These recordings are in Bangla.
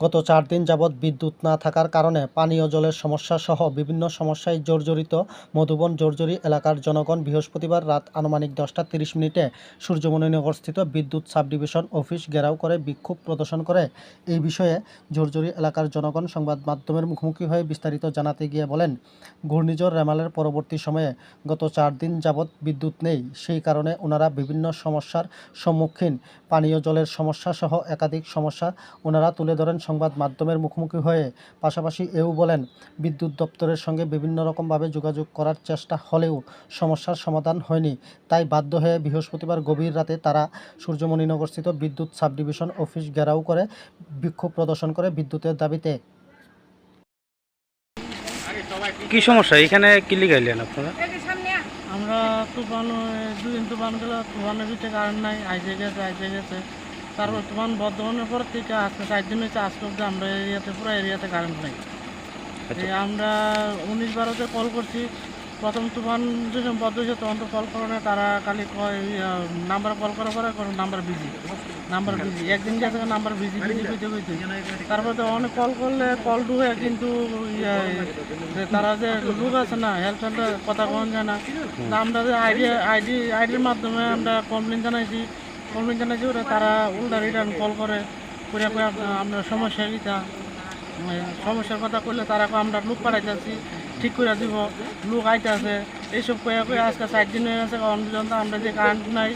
গত চার দিন যাবৎ বিদ্যুৎ না থাকার কারণে পানীয় জলের সমস্যা সহ বিভিন্ন সমস্যায় জর্জরিত মধুবন জর্জরি এলাকার জনগণ বৃহস্পতিবার রাত আনুমানিক দশটা তিরিশ মিনিটে সূর্যমণিনগরস্থিত বিদ্যুৎ সাবডিভিশন অফিস ঘেরাও করে বিক্ষোভ প্রদর্শন করে। এই বিষয়ে জর্জরি এলাকার জনগণ সংবাদ মাধ্যমের মুখোমুখি হয়ে বিস্তারিত জানাতে গিয়ে বলেন, ঘূর্ণিঝড় রেমালের পরবর্তী সময়ে গত চার দিন যাবৎ বিদ্যুৎ নেই। সেই কারণে ওনারা বিভিন্ন সমস্যার সম্মুখীন। পানীয় জলের সমস্যা সহ একাধিক সমস্যা ওনারা তুলে ধরেন সংবাদ মাধ্যমের মুখোমুখি হয়ে পাশাপাশি এও বলেন বিদ্যুৎ দপ্তরের সঙ্গে বিভিন্ন রকমভাবে যোগাযোগ করার চেষ্টা হলেও সমস্যার সমাধান হয়নি। তাই বাধ্য হয়ে বৃহস্পতিবার গভীর রাতে তারা সূর্যমণিনগরস্থিত বিদ্যুৎ সাবডিভিশন অফিস ঘেরাও করে বিক্ষোভ প্রদর্শন করে বিদ্যুতের দাবিতে। কি সমস্যা? এখানে কি লিগাইলেন আপনারা? আমরা তুফান দুদিন তুফান গেল তুফানের ভিতরে কারেন্ট নাই আইসে গেছে আইসে গেছে। তারপর তুফান বর্ধমানের পর থেকে আজকে চার দিন হয়েছে আজকে অব্দি আমরা এরিয়াতে পুরো এরিয়াতে কারেন্ট নেই। আচ্ছা। আমরা উনিশ বারোতে কল করছি প্রথম তুফান যখন বদ্ধ হয়েছে তখন তো কল করে না তারা খালি নাম্বার কল করার পরে নাম্বার বিজি নাম্বার বিজি একদিন গেছে number busy busy busy busy তারপরে তো অনেক কল করলে কল ঢুকে কিন্তু তারা যে লোক আছে না হেল্প সেন্টার কথা কখন যায় না। আমরা যে আইডি আইডি আইডির মাধ্যমে আমরা কমপ্লেন জানাইছি কমপ্লেন জানাইছি তারা উল্টা রিটার্ন কল করে করে করে আমরা সমস্যা গীতা সমস্যার কথা করলে তারা আমরা লোক পাঠাইতেছি ঠিক করে দিব লোক আইতেছে এইসব কয়ে কয়ে আজকে চার দিন হয়ে গেছে কারণ পর্যন্ত আমরা যে কারেন্ট নাই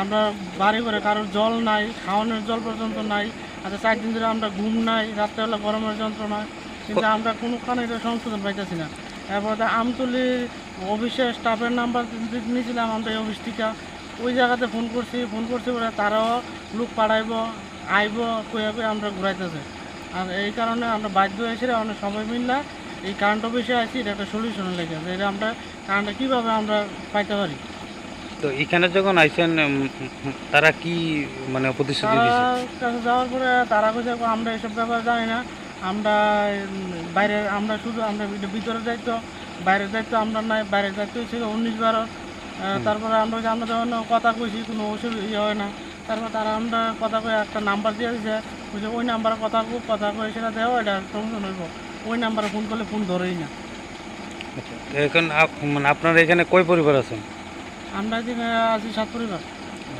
আমরা বাড়ি করে কারোর জল নাই খাওয়ানোর জল পর্যন্ত নাই আচ্ছা চার দিন ধরে আমরা ঘুম নাই রাত্রেবেলা গরমের যন্ত্রণা কিন্তু আমরা কোনো কারণে এটা সংশোধন পাইতেছি না। এরপর আমতলির অফিসের স্টাফের নাম্বার নিয়েছিলাম আমরা এই অফিস থেকে ওই জায়গাতে ফোন করছি ফোন করছি বলে তারাও লোক পাঠাইব আইব কয়ে আমরা ঘুরাইতেছে। আর এই কারণে আমরা বাধ্য হয়েছি অনেক সবাই মিললে এই কারেন্ট অফিসে আছি এটা একটা সলিউশন লেগে আছে এটা আমরা কারেন্টটা কীভাবে আমরা পাইতে পারি? তো এখানে যখন আইছেন উম, তারা কি মানে প্রতিশ্রুতি দিয়েছে কাছে যাওয়ার পরে তারা কাছে আমরা এসব ব্যাপার জানি না। আমরা বাইরে আমরা শুধু আমরা ভিতরে- ভিতরের দায়িত্ব বাইরের দায়িত্ব আমরা নাই বাইরের দায়িত্ব হচ্ছে উনিশ বারো। তারপরে আমরা যে আমরা যখন কথা কইছি কোনো অসুবিধা ইয়ে হয় না। তারপর তারা আমরা কথা কয়ে একটা নাম্বার দিয়ে দিয়েছে বুঝে ওই নাম্বারে কথা কথা কয়ে সেটা দেওয়া এটা সমস্যা হইব। ওই নাম্বারে ফোন করলে ফোন ধরেই না। আচ্ছা এখন মানে আপনার এখানে কয় পরিবার আছেন? আমরা এদিকে আছি সাত পরিবার।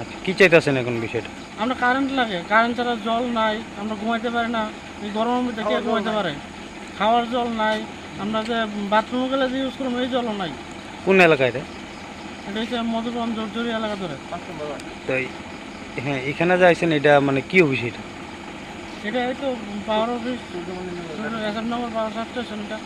আচ্ছা কি চাইতেছেন এখন বিষয়টা? আমরা কারেন্ট লাগে। কারেন্ট ছাড়া জল নাই আমরা ঘুমাইতে পারি না। এই গরমের মধ্যে কে ঘুমাইতে পারে? খাওয়ার জল নাই। আমরা যে বাথরুমে গেলে যে ইউজ করব এই জলও নাই। কোন এলাকায় এটা হচ্ছে মধুবন জর্জরি এলাকা ধরে। হ্যাঁ এখানে যাইছেন এটা মানে কি অফিস এটা? এটা এই তো power office SM number power station এটা।